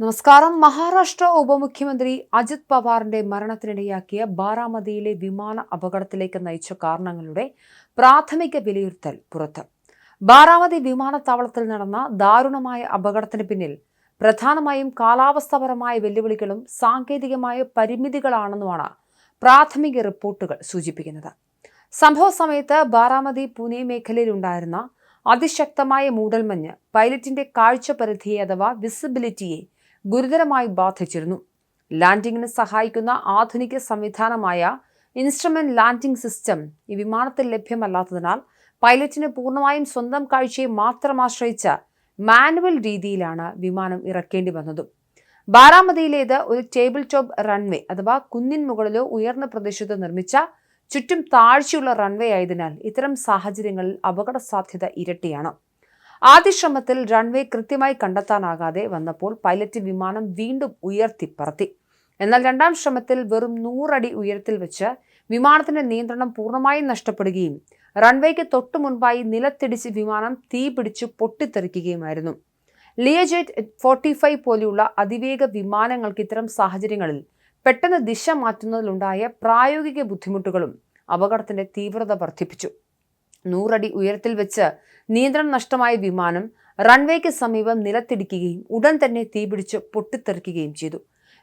നമസ്കാരം. മഹാരാഷ്ട്ര ഉപമുഖ്യമന്ത്രി അജിത് പവാറിന്റെ മരണത്തിനിടയാക്കിയ ബാരാമതിയിലെ വിമാന അപകടത്തിലേക്ക് നയിച്ച കാരണങ്ങളുടെ പ്രാഥമിക വിലയിരുത്തൽ പുറത്ത്. ബാരാമതി വിമാനത്താവളത്തിൽ നടന്ന ദാരുണമായ അപകടത്തിന് പിന്നിൽ പ്രധാനമായും കാലാവസ്ഥാപരമായ വെല്ലുവിളികളും സാങ്കേതികമായ പരിമിതികളാണെന്നുമാണ് പ്രാഥമിക റിപ്പോർട്ടുകൾ സൂചിപ്പിക്കുന്നത്. സംഭവ സമയത്ത് ബാരാമതി പൂനെ മേഖലയിലുണ്ടായിരുന്ന അതിശക്തമായ മൂടൽമഞ്ഞ് പൈലറ്റിന്റെ കാഴ്ച പരിധിയെ അഥവാ വിസിബിലിറ്റിയെ ഗുരുതരമായി ബാധിച്ചിരുന്നു. ലാൻഡിങ്ങിന് സഹായിക്കുന്ന ആധുനിക സംവിധാനമായ ഇൻസ്ട്രുമെന്റ് ലാൻഡിംഗ് സിസ്റ്റം ഈ വിമാനത്തിൽ ലഭ്യമല്ലാത്തതിനാൽ പൈലറ്റിന് പൂർണമായും സ്വന്തം കാഴ്ചയെ മാത്രം ആശ്രയിച്ച മാനുവൽ രീതിയിലാണ് വിമാനം ഇറക്കേണ്ടി വന്നതും. ബാരാമതിയിലേത് ഒരു ടേബിൾ ടോപ്പ് റൺവേ അഥവാ കുന്നിൻ മുകളിലോ ഉയർന്ന പ്രദേശത്തോ നിർമ്മിച്ച ചുറ്റും താഴ്ചയുള്ള റൺവേ ആയതിനാൽ ഇത്തരം സാഹചര്യങ്ങളിൽ അപകട സാധ്യത ഇരട്ടിയാണ്. ആദ്യ ശ്രമത്തിൽ റൺവേ കൃത്യമായി കണ്ടെത്താനാകാതെ വന്നപ്പോൾ പൈലറ്റ് വിമാനം വീണ്ടും ഉയർത്തി പറത്തി. എന്നാൽ രണ്ടാം ശ്രമത്തിൽ വെറും നൂറടി ഉയരത്തിൽ വെച്ച് വിമാനത്തിന്റെ നിയന്ത്രണം പൂർണമായും നഷ്ടപ്പെടുകയും റൺവേക്ക് തൊട്ടു മുൻപായി നിലത്തിടിച്ച് വിമാനം തീ പിടിച്ച് പൊട്ടിത്തെറിക്കുകയുമായിരുന്നു. ലിയജെറ്റ് ഫോർട്ടി ഫൈവ് പോലെയുള്ള അതിവേഗ വിമാനങ്ങൾക്ക് ഇത്തരം സാഹചര്യങ്ങളിൽ പെട്ടെന്ന് ദിശ മാറ്റുന്നതിലുണ്ടായ പ്രായോഗിക ബുദ്ധിമുട്ടുകളും അപകടത്തിന്റെ തീവ്രത വർദ്ധിപ്പിച്ചു. നൂറടി ഉയരത്തിൽ വെച്ച് നിയന്ത്രണം നഷ്ടമായ വിമാനം റൺവേക്ക് സമീപം നിലത്തിടിക്കുകയും ഉടൻ തന്നെ തീപിടിച്ച് പൊട്ടിത്തെറിക്കുകയും ചെയ്തു.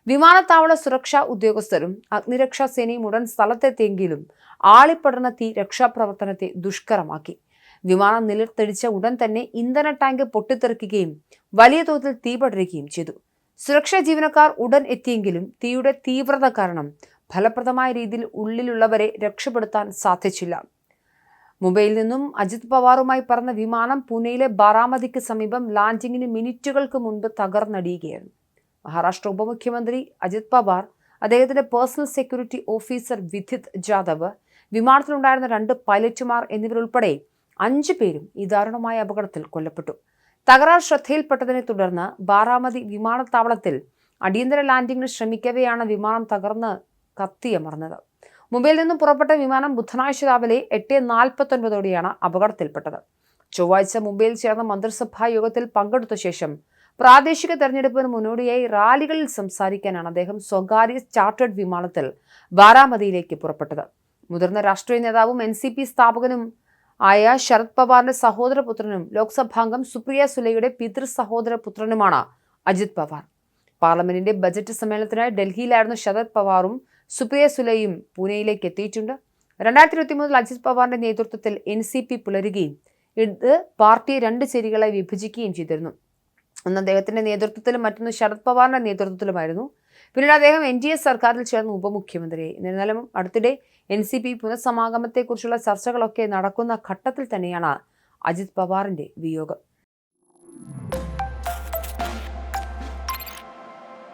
വിമാനത്താവള സുരക്ഷാ ഉദ്യോഗസ്ഥരും അഗ്നിരക്ഷാ സേനയും ഉടൻ സ്ഥലത്തെത്തിയെങ്കിലും ആളിപ്പടർന്ന തീ രക്ഷാപ്രവർത്തനത്തെ ദുഷ്കരമാക്കി. വിമാനം നിലത്തടിച്ച ഉടൻ തന്നെ ഇന്ധന ടാങ്ക് പൊട്ടിത്തെറിക്കുകയും വലിയ തോതിൽ തീ പടരുകയും ചെയ്തു. സുരക്ഷാ ജീവനക്കാർ ഉടൻ എത്തിയെങ്കിലും തീയുടെ തീവ്രത കാരണം ഫലപ്രദമായ രീതിയിൽ ഉള്ളിലുള്ളവരെ രക്ഷപ്പെടുത്താൻ സാധിച്ചില്ല. മുംബൈയിൽ നിന്നും അജിത് പവാറുമായി പറന്ന വിമാനം പൂനെയിലെ ബാറാമതിക്ക് സമീപം ലാൻഡിങ്ങിന് മിനിറ്റുകൾക്ക് മുൻപ് തകർന്നടിയുകയായിരുന്നു. മഹാരാഷ്ട്ര ഉപമുഖ്യമന്ത്രി അജിത് പവാർ അദ്ദേഹത്തിന്റെ personal security officer Vidhit Jadhav വിമാനത്തിലുണ്ടായിരുന്ന രണ്ട് പൈലറ്റുമാർ എന്നിവരുൾപ്പെടെ അഞ്ചു പേരും ഈ ദാരുണമായ അപകടത്തിൽ കൊല്ലപ്പെട്ടു. തകരാർ ശ്രദ്ധയിൽപ്പെട്ടതിനെ തുടർന്ന് ബാറാമതി വിമാനത്താവളത്തിൽ അടിയന്തര ലാൻഡിങ്ങിന് ശ്രമിക്കവെയാണ് വിമാനം തകർന്ന് കത്തിയമർന്നത്. മുംബൈയിൽ നിന്നും പുറപ്പെട്ട വിമാനം ബുധനാഴ്ച രാവിലെ എട്ട് നാൽപ്പത്തൊൻപതോടെയാണ് അപകടത്തിൽപ്പെട്ടത്. ചൊവ്വാഴ്ച മുംബൈയിൽ ചേർന്ന മന്ത്രിസഭാ യോഗത്തിൽ പങ്കെടുത്ത ശേഷം പ്രാദേശിക തെരഞ്ഞെടുപ്പിന് മുന്നോടിയായി റാലികളിൽ സംസാരിക്കാനാണ് അദ്ദേഹം സ്വകാര്യ ചാർട്ടേഡ് വിമാനത്തിൽ ബാരാമതിയിലേക്ക് പുറപ്പെട്ടത്. മുതിർന്ന രാഷ്ട്രീയ നേതാവും എൻ സി പി സ്ഥാപകനും ആയ ശരത് പവാറിന്റെ സഹോദരപുത്രനും ലോക്സഭാംഗം സുപ്രിയ സുലയുടെ പിതൃ സഹോദരപുത്രനുമാണ് അജിത് പവാർ. പാർലമെന്റിന്റെ ബജറ്റ് സമ്മേളനത്തിനായി ഡൽഹിയിലായിരുന്ന ശരത് പവാറും സുപ്രിയ സുലയും പൂനെയിലേക്ക് എത്തിയിട്ടുണ്ട്. രണ്ടായിരത്തി ഇരുപത്തി മൂന്നിൽ അജിത് പവാറിന്റെ നേതൃത്വത്തിൽ എൻ സി പി പുലരുകയും ഇത് പാർട്ടിയെ രണ്ട് ചേരികളായി വിഭജിക്കുകയും ചെയ്തിരുന്നു. ഒന്ന് അദ്ദേഹത്തിന്റെ നേതൃത്വത്തിലും മറ്റൊന്ന് ശരത് പവാറിന്റെ നേതൃത്വത്തിലുമായിരുന്നു. പിന്നീട് അദ്ദേഹം എൻ ഡി എ സർക്കാരിൽ ചേർന്ന് ഉപമുഖ്യമന്ത്രിയായി. എന്നിരുന്നാലും അടുത്തിടെ എൻ സി പി പുനഃസമാഗമത്തെക്കുറിച്ചുള്ള ചർച്ചകളൊക്കെ നടക്കുന്ന ഘട്ടത്തിൽ തന്നെയാണ് അജിത് പവാറിന്റെ വിയോഗം.